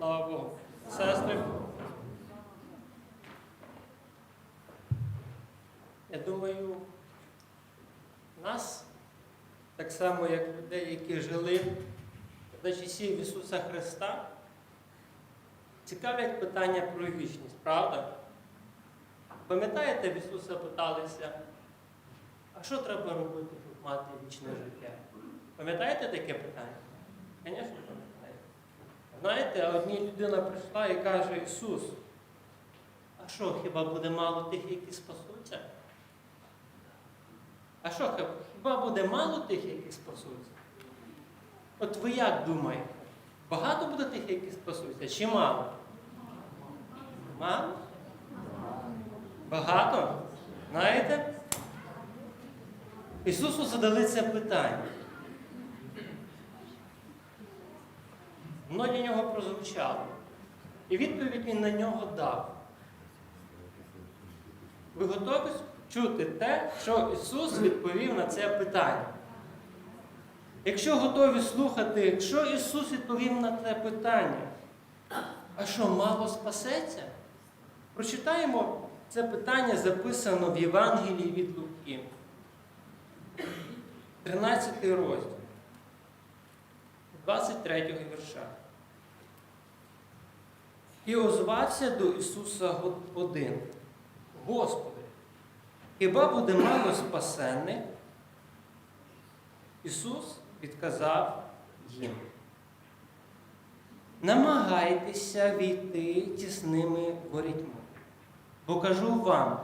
Слава Богу. Сестри. Я думаю, нас, так само як людей, які жили за часів Ісуса Христа, цікавлять питання про вічність, правда? Пам'ятаєте, в Ісуса питалися, а що треба робити, щоб мати вічне життя? Пам'ятаєте таке питання? Звісно. Знаєте, а одній людина прийшла і каже, Ісус, а що, хіба буде мало тих, які спасуться? А що, хіба- буде мало тих, які спасуться? От ви як думаєте? Багато буде тих, які спасуться, чи мало? Мало? Багато? Знаєте? Ісусу задали це питання. Воно для нього прозвучало. І відповідь він на нього дав. Ви готові чути те, що Ісус відповів на це питання? Якщо готові слухати, що Ісус відповів на це питання, а що мало спасеться? Прочитаємо це питання записано в Євангелії від Луки. 13 розділ. 23 вірша. І озвався до Ісуса один. Господи, хіба буде мало спасенних? Ісус відказав їм. Намагайтеся війти тісними ворітьми. Бо кажу вам,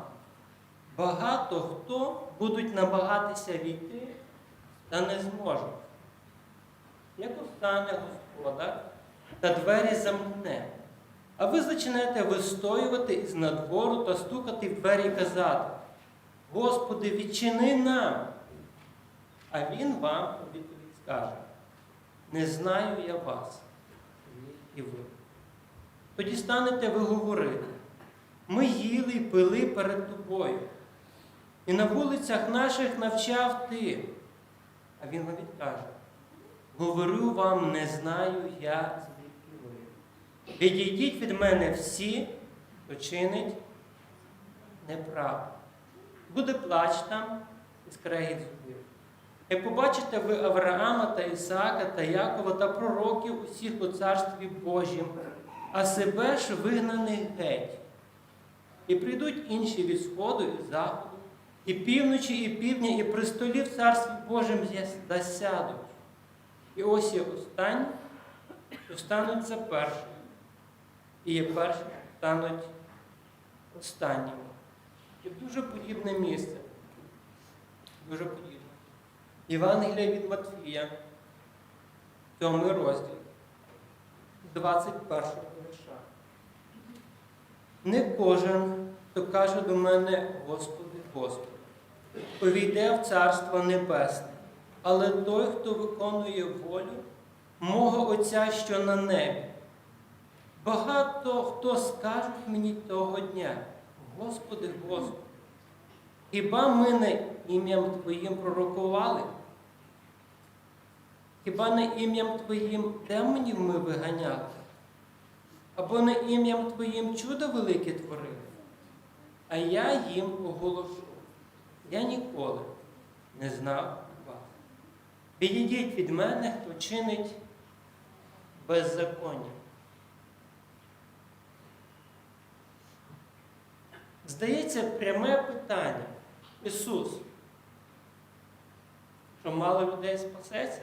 багато хто будуть намагатися війти, та не зможуть. Як устане Господа, та двері замкне. А ви зачнете вистоювати із надвору та стукати в двері і казати, Господи, відчини нам. А Він вам відповідь скаже, не знаю я вас, і ви. Тоді станете ви говорити, ми їли й пили перед тобою, і на вулицях наших навчав ти. А він вам відкаже, говорю вам, не знаю я. Відійдіть від мене всі, хто чинить неправду. Буде плач там і скрегіт зубів. Як побачите ви Авраама та Ісаака та Якова та пророків усіх у царстві Божім, а себе ж вигнаних геть. І прийдуть інші від сходу і заходу, і півночі, і півдня, і при столі в царстві Божим засядуть. І ось є останні, що стануть за першими, і є перші, стануть останніми. І дуже подібне місце. Дуже подібне. Євангелія від Матфія, 7 розділ, 21 вірша. Не кожен, хто каже до мене, Господи, Господи, увійде в Царство Небесне, але той, хто виконує волю мого Отця, що на небі. Багато хто скажуть мені того дня, Господи, Господи, хіба ми не ім'ям Твоїм пророкували? Хіба не ім'ям Твоїм демонів ми виганяли? Або не ім'ям Твоїм чудо велике творили? А я їм оголошу. Я ніколи не знав вас. Відійдіть від мене, хто чинить беззаконня. Здається, пряме питання. Ісус, що мало людей спасеться?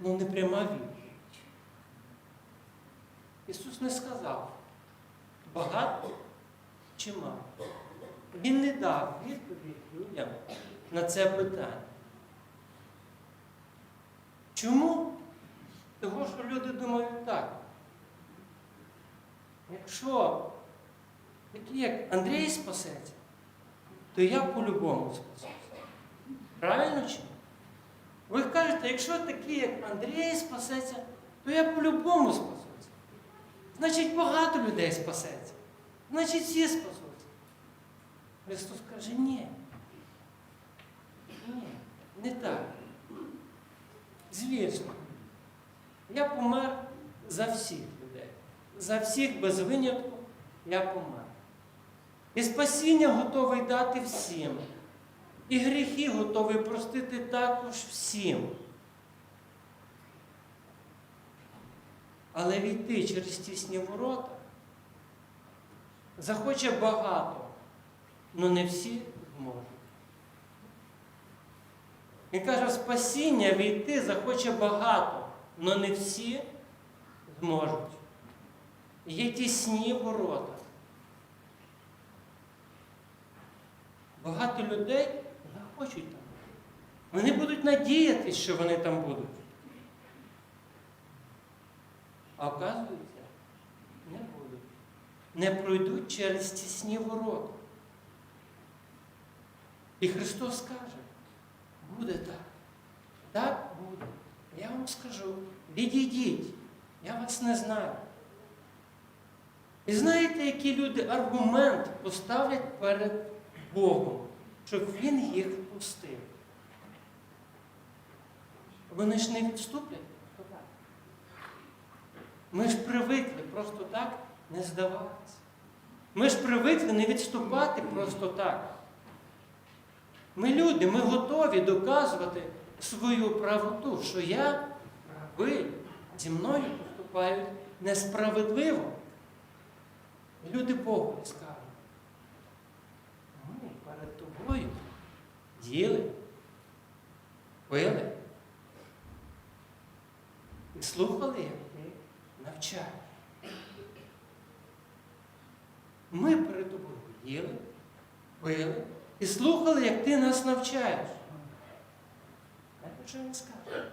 Ну, не пряма відповідь. Ісус не сказав, багато чи мало. Він не дав відповідь людям на це питання. Чому? Того, що люди думають так. Якщо такі, як Андрій спасеться, то я по-любому спасуся. Правильно чи? Ви кажете, якщо такі, як Андрій спасеться, то я по-любому спасуся. Значить, багато людей спасеться. Значить, всі спасуться. Христос каже, ні. Ні, не так. Звісно. Я помер за всіх. За всіх без винятку я помер. І спасіння готовий дати всім. І гріхи готовий простити також всім. Але війти через тісні ворота захоче багато, але не всі зможуть. Він каже, спасіння війти захоче багато, але не всі зможуть. Є тісні ворота. Багато людей захочуть там. Вони будуть надіятися, що вони там будуть. А оказується, не будуть. Не пройдуть через тісні ворота. І Христос каже, буде так. Так буде. Я вам скажу, відійдіть, я вас не знаю. І знаєте, які люди аргумент поставлять перед Богом, щоб Він їх впустив? Вони ж не відступлять. Ми ж привикли просто так не здаватися. Ми ж привикли не відступати просто так. Ми люди, ми готові доказувати свою правоту, що я правий, зі мною поступають несправедливо. Люди Богу скажуть. Ми перед тобою їли, пили і слухали, як ти навчаєш. Ми перед тобою їли, пили і слухали, як ти нас навчаєш. Що він скаже?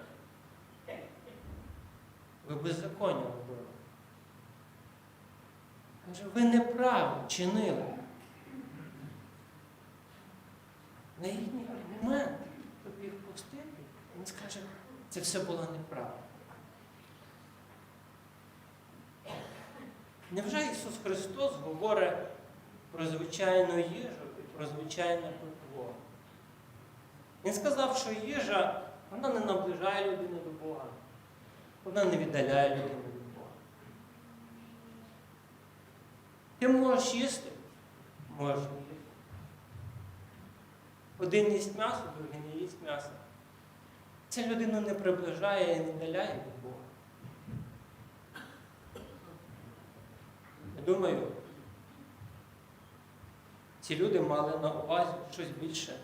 Ви беззаконня робили. Каже, ви неправильно чинили. На їхній аргумент, щоб їх пустити, він скаже, це все було неправда. Невже Ісус Христос говорить про звичайну їжу і про звичайне питво? Він сказав, що їжа вона не наближає людину до Бога, вона не віддаляє людину від Бога. Ти можеш їсти? Можеш не їсти. Один їсть м'ясо, другий не їсть м'ясо. Це людину не приближає і не віддаляє від Бога. Я думаю, ці люди мали на увазі щось більше,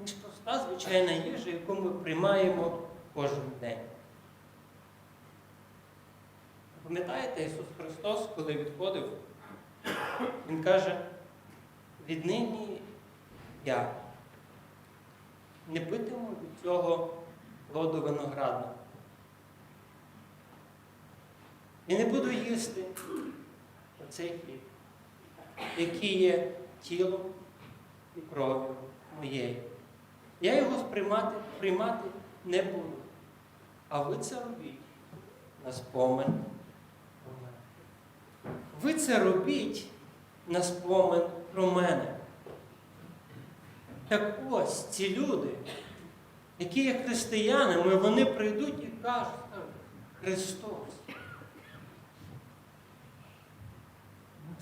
ніж проста звичайна їжа, яку ми приймаємо кожен день. Пам'ятаєте, Ісус Христос, коли відходив, Він каже, віднині я не питиму від цього плоду виноградного. І не буду їсти оцей хліб, який є тілом і кров'ю моєю. Я його сприймати, приймати не буду. А ви це робіть на спомин. Ви це робіть на спомин про мене. Так ось ці люди, які є християнами, вони прийдуть і кажуть, Христос.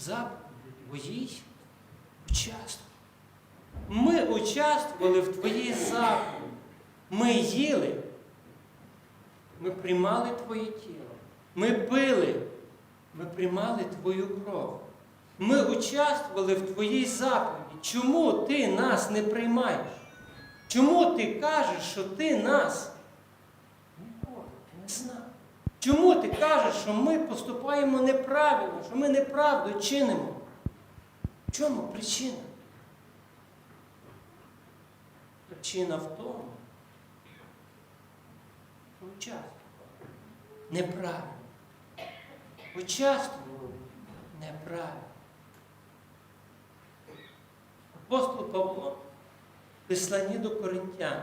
заповіді твоїй участвували. Ми участвували в твоїй заповіді. Ми їли, ми приймали Твоє тіло. Ми пили, ми приймали Твою кров. Ми участвували в Твоїй заповіді. Чому ти нас не приймаєш? Чому ти кажеш, що ти нас Боже, не знаєш? Чому ти кажеш, що ми поступаємо неправильно, що ми неправду чинимо? В чому причина? Причина в тому, що участвували неправильно. Участвували неправильно. Апостол Павло в посланні до Коринтян,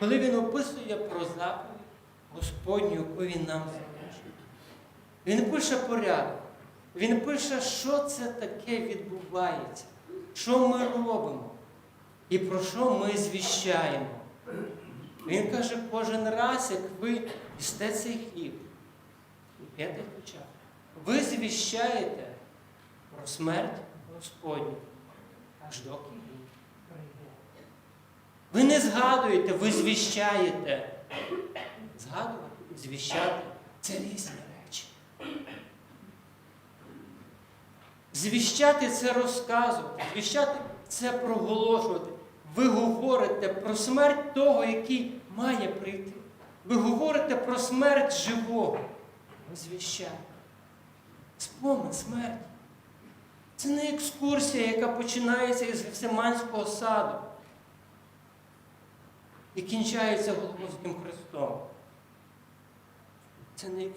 коли він описує про заповідь, Господню, яку Він нам залишив. Він пише порядок. Він пише, що це таке відбувається, що ми робимо і про що ми звіщаємо. Він каже, кожен раз, як ви їсте цей хліб п'єте хоча, ви звіщаєте про смерть Господню, аж доки він прийде. Ви не згадуєте, ви звіщаєте. Згадувати звіщати це різні речі. Звіщати це розказувати, звіщати це проголошувати. Ви говорите про смерть того, який має прийти. Ви говорите про смерть живого. Ви звіщаєте. Спомин смерті. Це не екскурсія, яка починається із Гефсиманського саду і кінчається Голгофським Христом. Це не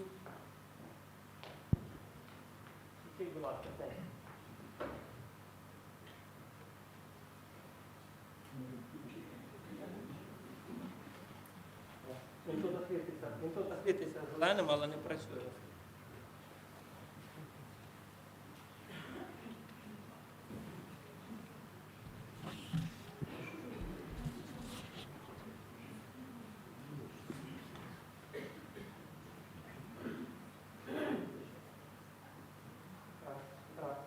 він тут освітиться зеленим, але не працює. Так, так.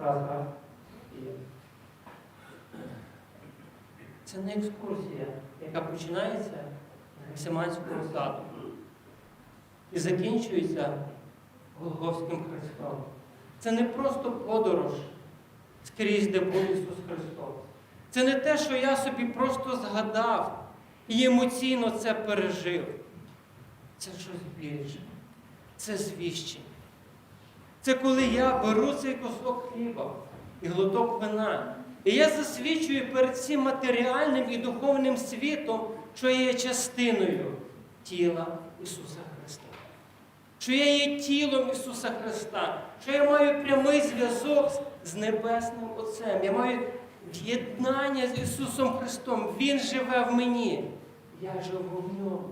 Раз, раз. І- Це не екскурсія, яка починається на Гефсиманському саду і закінчується Голгофським Христом. Це не просто подорож скрізь, де був Ісус Христос. Це не те, що я собі просто згадав і емоційно це пережив. Це щось більше. Це звіщення. Це коли я беру цей кусок хліба і глоток вина. І я засвідчую перед цим матеріальним і духовним світом, що я є частиною тіла Ісуса Христа. Що я є тілом Ісуса Христа, що я маю прямий зв'язок з Небесним Отцем. Я маю єднання з Ісусом Христом. Він живе в мені. Я живу в ньому.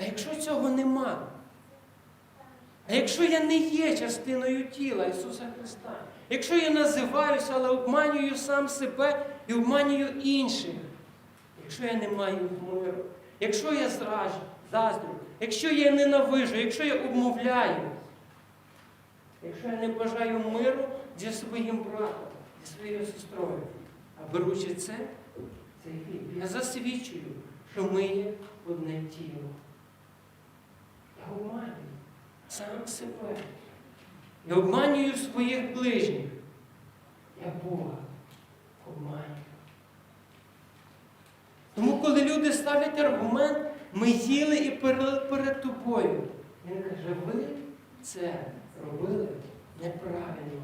А якщо цього нема, а якщо я не є частиною тіла Ісуса Христа, якщо я називаюся, але обманюю сам себе і обманюю інших, якщо я не маю миру, якщо я зражу, заздрю, якщо я ненавижу, якщо я обмовляю, якщо я не бажаю миру зі своїм братом, зі своєю сестрою, а беручи це, я засвідчую, що ми є одне тіло. Я обманюю сам себе. Я обманюю своїх ближніх. Я Бога обманюю. Тому, коли люди ставлять аргумент, ми їли і перед тобою. Він каже, ви це робили неправильно.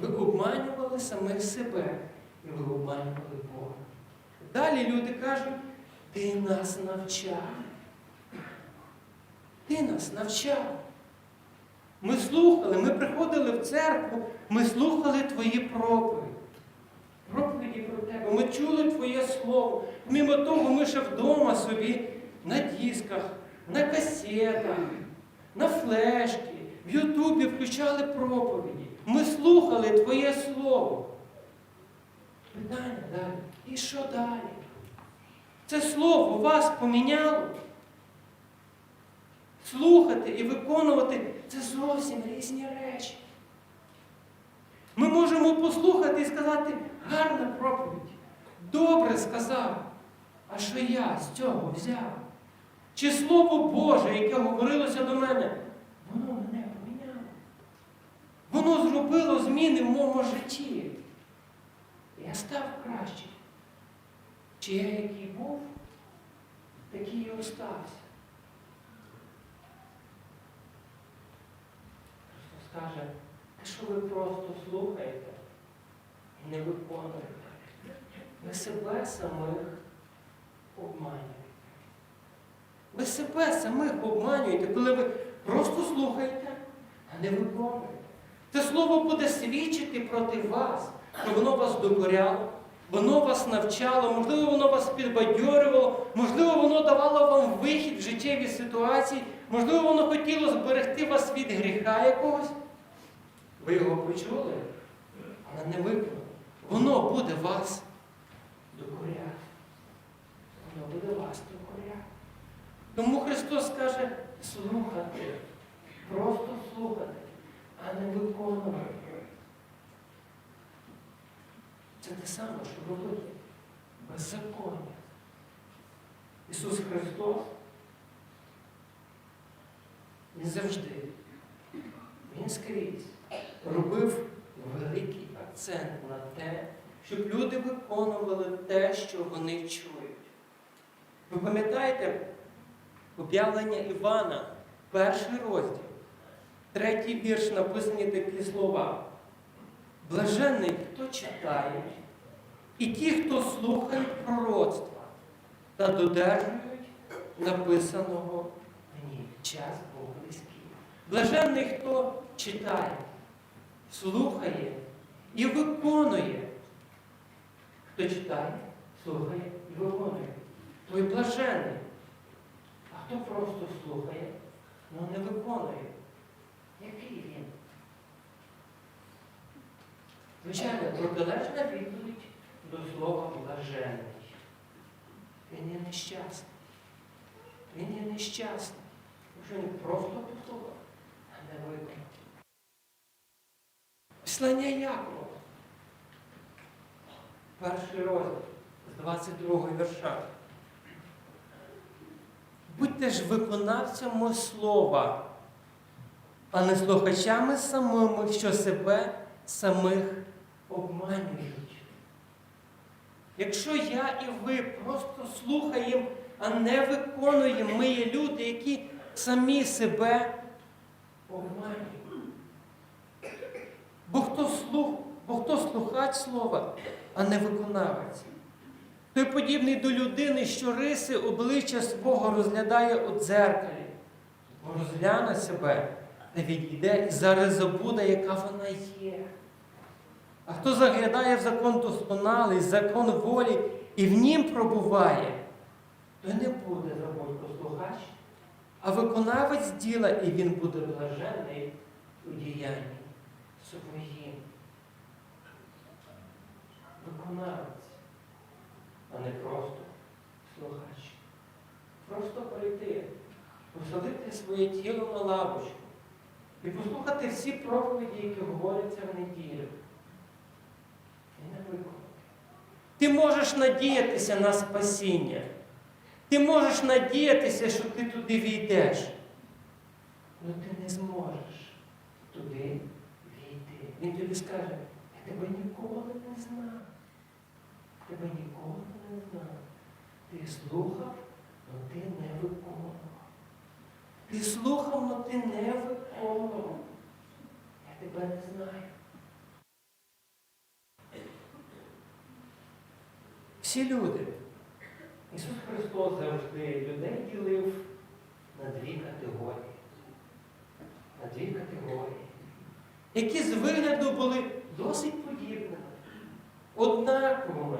Ви обманювали самих себе і ви обманювали Бога. Далі люди кажуть, ти нас навчав. Ти нас навчав. Ми слухали, ми приходили в церкву, ми слухали твої проповіді. Проповіді про тебе. Ми чули Твоє Слово. Мимо того, ми ще вдома собі на дисках, на касетах, на флешки, в Ютубі включали проповіді. Ми слухали Твоє Слово. Питання далі. І що далі? Це слово вас поміняло? Слухати і виконувати це зовсім різні речі. Ми можемо послухати і сказати, гарна проповідь, добре сказав. А що я з цього взяв? Чи Слово Боже, яке говорилося до мене, воно мене поміняло? Воно зробило зміни в моєму житті. Я став кращим. Чи я який був, такий і остався. Христос каже, що ви просто слухаєте і не виконуєте, ви себе самих обманюєте. Ви себе самих обманюєте, коли ви просто слухаєте, а не виконуєте. Це слово буде свідчити проти вас, що воно вас докоряло, воно вас навчало, можливо, воно вас підбадьорювало, можливо, воно давало вам вихід в життєві ситуації, можливо, воно хотіло зберегти вас від гріха якогось. Ви його почули, але не виконали. Воно буде вас докоряти. Воно буде вас докоряти. Тому Христос каже слухати. Просто слухати, а не виконувати. Це те саме, що робити беззаконня. Ісус Христос не завжди, Він скрізь робив великий акцент на те, щоб люди виконували те, що вони чують. Ви пам'ятаєте об'явлення Івана, перший розділ, третій вірш написані такі слова. Блаженний, хто читає, і ті, хто слухають пророцтва та додержують написаного в ній. Час Бог близький. Блаженний, хто читає, слухає і виконує. Хто читає, слухає і виконує. Той блаженний. А хто просто слухає, але не виконує. Який він? Звичайно, протилежна відповідь до слова блаженний. Він є нещасний. Він є нещасний. Якщо він просто послухав, а не виконав. Післання Якова. Перший розділ з 22 вірша. Будьте ж виконавцями слова, а не слухачами самими, що себе самих обманюють. Якщо я і ви просто слухаємо, а не виконуємо, ми є люди, які самі себе обманюють. Бо хто, слух, бо хто слухач слова, а не виконавець. Той подібний до людини, що риси обличчя свого розглядає у дзеркалі, бо розгляне себе та відійде і зараз забуде, яка вона є. А хто заглядає в закон досконалий, закон волі і в нім пробуває, то не буде забудь послухач, а виконавець діла, і він буде блажений у діянні своїм. Виконавець, а не просто слухач. Просто прийти, посадити своє тіло на лавочку і послухати всі проповіді, які говоряться в неділю. І не виконати. Ти можеш надіятися на спасіння. Ти можеш надіятися, що ти туди війдеш. Але ти не зможеш туди. Він тобі скаже, я тебе ніколи не знав. Тебе ніколи не знав. Ти слухав, але ти не виконував. Ти слухав, але ти не виконував. Я тебе не знаю. Всі люди. Ісус Христос завжди людей ділив на дві категорії. На дві категорії, які з вигляду були досить подібними, однаковими,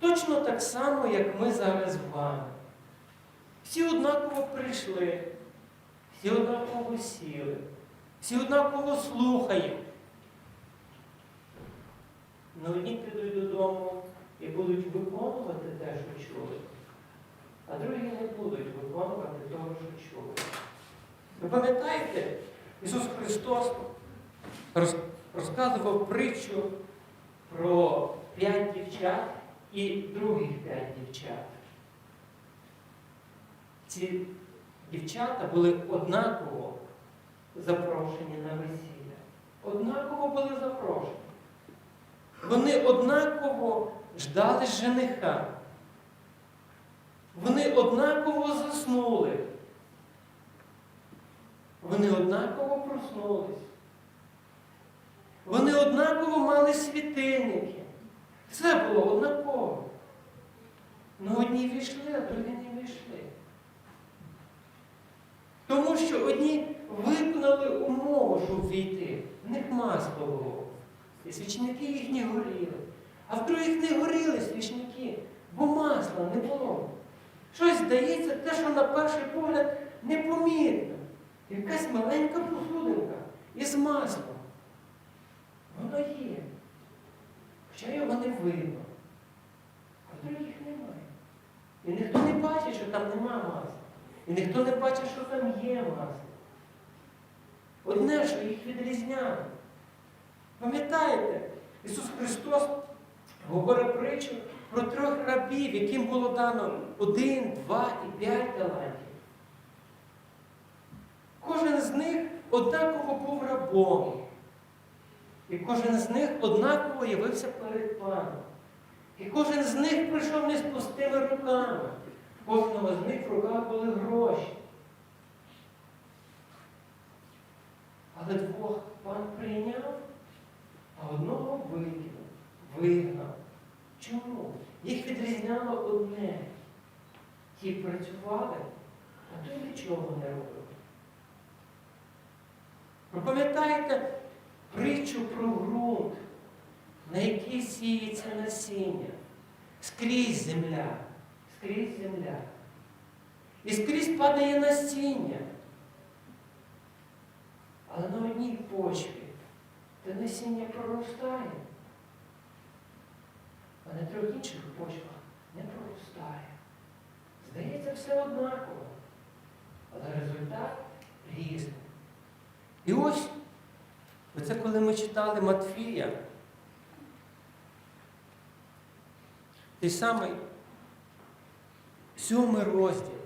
точно так само, як ми зараз з вами. Всі однаково прийшли, всі однаково сіли, всі однаково слухають. Но одні підуть додому і будуть виконувати те, що чули, а другі не будуть виконувати того, що чули. Ви пам'ятаєте, Ісус Христос розказував притчу про п'ять дівчат і других п'ять дівчат. Ці дівчата були однаково запрошені на весілля. Однаково були запрошені. Вони однаково ждали жениха. Вони однаково заснули. Вони однаково проснулись. Вони однаково мали світильники. Все було однаково. Ну одні війшли, а другі не війшли. Тому що одні виконали умову, щоб війти. В них масло було. І свічники їхні горіли. А в других не горіли свічники, бо масла не було. Щось здається, те, що на перший погляд непомітно. Якась маленька посудинка із маслом. Є. Хоча його не видно. А в других немає. І ніхто не бачить, що там нема масла. І ніхто не бачить, що там є, власне. Одне, що їх відрізняє. Пам'ятаєте, Ісус Христос говорить притчу про трьох рабів, яким було дано один, два і п'ять талантів. Кожен з них однаково був рабом. І кожен з них однаково явився перед паном. І кожен з них прийшов не з пустими руками. Кожного з них в руках були гроші. Але двох пан прийняв, а одного викинув, вигнав. Чому? Їх відрізняло одне. Ті працювали, а той нічого не робив. Пам'ятаєте притчу про ґрунт, на який сіється насіння? Скрізь земля, скрізь земля. І скрізь падає насіння. Але на одній почві те насіння проростає, а на трьох інших почвах не проростає. Здається, все однаково. Але результат різний. І ось, оце коли ми читали Матфія, той самий сьомий розділ,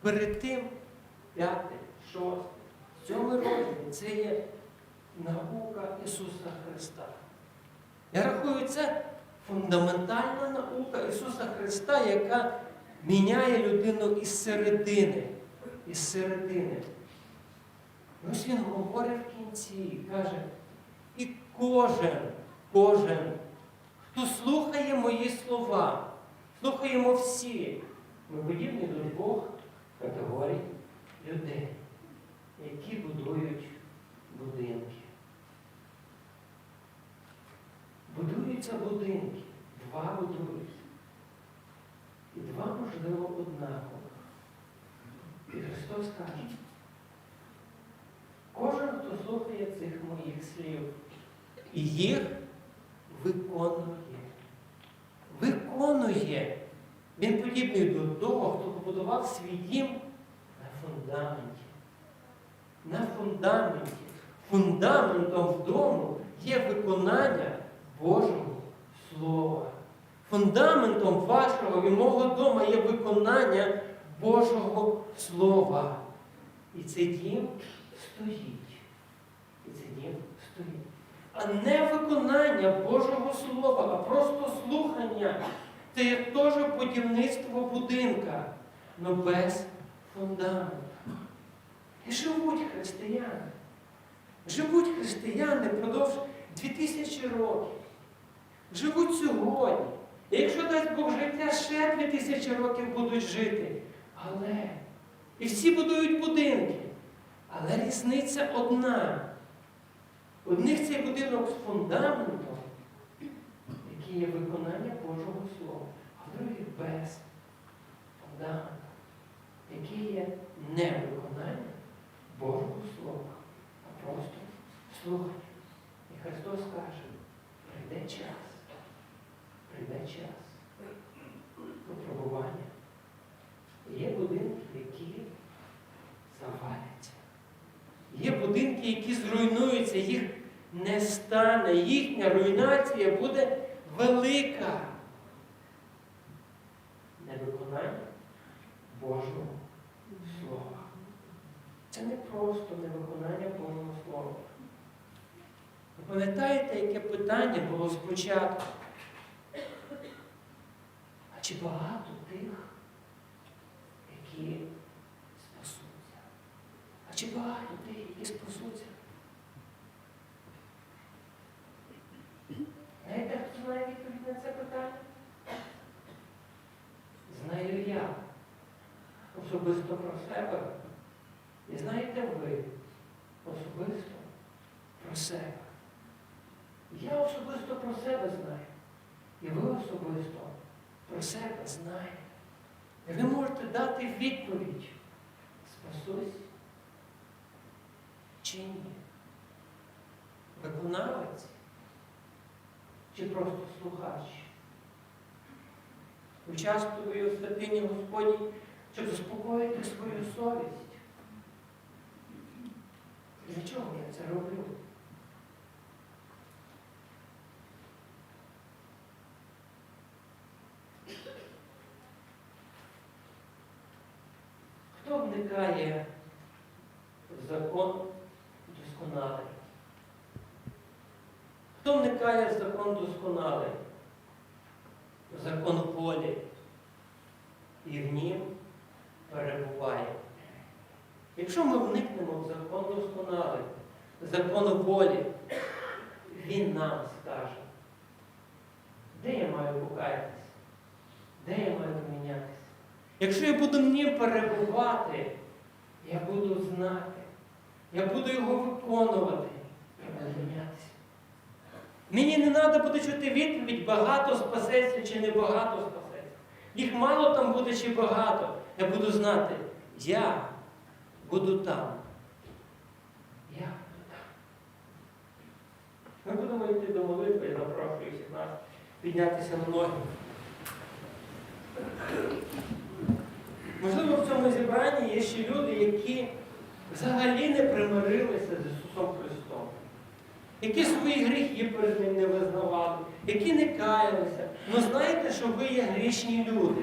перед тим п'ятий, шостий, сьомий розділ це є наука Ісуса Христа. Я рахую, це фундаментальна наука Ісуса Христа, яка міняє людину із середини. Із середини. Ось він говорить в кінці, каже, і кожен, кожен, хто слухає мої слова, слухаємо всі, ми подібні до двох категорій людей, які будують будинки. Будуються будинки, два будуються. І два, можливо, однакових. І Христос каже, Кожен, хто слухає цих моїх слів, і їх виконує. Виконує. Він подібний до того, хто побудував свій дім на фундаменті. На фундаменті. Фундаментом в дому є виконання Божого Слова. Фундаментом вашого і мого дому є виконання Божого Слова. І цей дім стоїть. І цей дім стоїть. А не виконання Божого Слова, а просто слухання. Це є теж будівництво будинка, але без фундаменту. І живуть християни. Живуть християни впродовж 2000 років. Живуть сьогодні. І якщо дасть Бог життя, ще 2000 років будуть жити. Але і всі будують будинки. Але різниця одна. Одних цей будинок з фундаментом, який є виконання Божого Слова, а в других без фундаменту, який є не виконання Божого Слова, а просто слухання. І Христос каже, прийде час, прийде час випробування. Є будинки, які заваляться. Є будинки, які зруйнуються, їх не стане. Їхня руйнація буде велика. Невиконання Божого Слова. Це не просто невиконання Божого Слова. Ви пам'ятаєте, яке питання було спочатку? А чи багато тих, які спасуться? А чи багато тих, які спасуться? Знаєте, хто знає відповідь на це питання? Знаю я особисто про себе. І знаєте ви особисто про себе. Я особисто про себе знаю. І ви особисто про себе знаєте. І ви можете дати відповідь. Спасусь чи? Виконавець чи просто слухач? Участвую в святині Господній щоб заспокоїти свою совість. Для чого я це роблю? Хто вникає в закон досконалий? Хто вникає в закон досконалий? Закон волі і в нім перебуває. Якщо ми вникнемо в закон досконалий, закон волі, він нам скаже, де я маю покаятися, де я маю помінятися. Якщо я буду в нім перебувати, я буду знати, я буду його виконувати. Мені не треба буде чути відповідь, багато спасеться чи не багато спасеться. Їх мало там буде чи багато. Я буду знати, я буду там. Я буду там. Ми будемо йти до молитви, я запрошую всіх нас піднятися на ноги. Можливо, в цьому зібранні є ще люди, які взагалі не примирилися з Ісусом Христом, які свої гріхи перед Ним не визнавали, які не каялися. Ну знаєте, що ви є грішні люди.